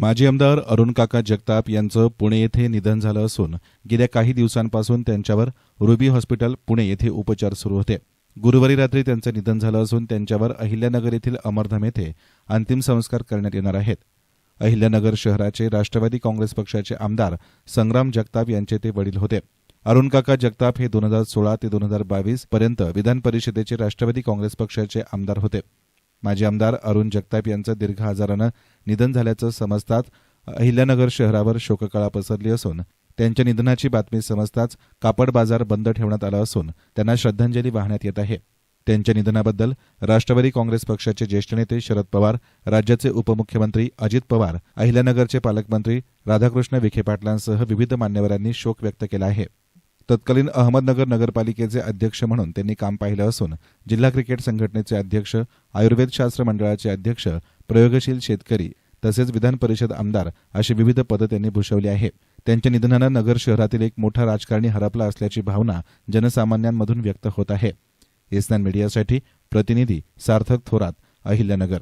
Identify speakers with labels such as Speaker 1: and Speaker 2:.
Speaker 1: माजी आमदार अरुण काका जगताप यांचं पुणे येथे निधन झालं असून गेल्या काही दिवसांपासून त्यांच्यावर रुबी हॉस्पिटल पुणे येथे उपचार सुरू होते. गुरुवारी रात्री त्यांचं निधन झालं असून त्यांच्यावर अहिल्यानगर येथील अमरधाम येथे अंतिम संस्कार करण्यात येणार आहेत. अहिल्यानगर शहराचे राष्ट्रवादी काँग्रेस पक्षाचे आमदार संग्राम जगताप यांचे ते वडील होते. अरुण काका जगताप हे दोन हजार सोळा ते दोन हजार बावीस पर्यंत विधान परिषदेचे राष्ट्रवादी काँग्रेस पक्षाचे आमदार होते. माजी आमदार अरुण जगताप यांचं दीर्घ आजारानं निधन झाल्याचं समजताच अहिल्यानगर शहरावर शोककळा पसरली असून त्यांच्या निधनाची बातमी समजताच कापड बाजार बंद ठेवण्यात आला असून त्यांना श्रद्धांजली वाहण्यात येत आहे. त्यांच्या निधनाबद्दल राष्ट्रवादी काँग्रेस पक्षाचे ज्येष्ठ नेते शरद पवार राज्याचे उपमुख्यमंत्री अजित पवार अहिल्यानगरचे पालकमंत्री राधाकृष्ण विखे पाटलांसह विविध मान्यवरांनी शोक व्यक्त केला आहे. तत्कालीन अहमदनगर नगरपालिकेचे अध्यक्ष म्हणून त्यांनी काम पाहिलं असून जिल्हा क्रिकेट संघटनेचे अध्यक्ष आयुर्वेदशास्त्र मंडळाचे अध्यक्ष प्रयोगशील शेतकरी तसेच विधान परिषद आमदार अशी विविध पदं त्यांनी भूषवली आहे त्यांच्या निधनानं नगर शहरातील एक मोठा राजकारणी हरपला असल्याची भावना जनसामान्यांमधून व्यक्त होत आहे. एसनान मीडियासाठी प्रतिनिधी सार्थक थोरात अहिल्यानगर.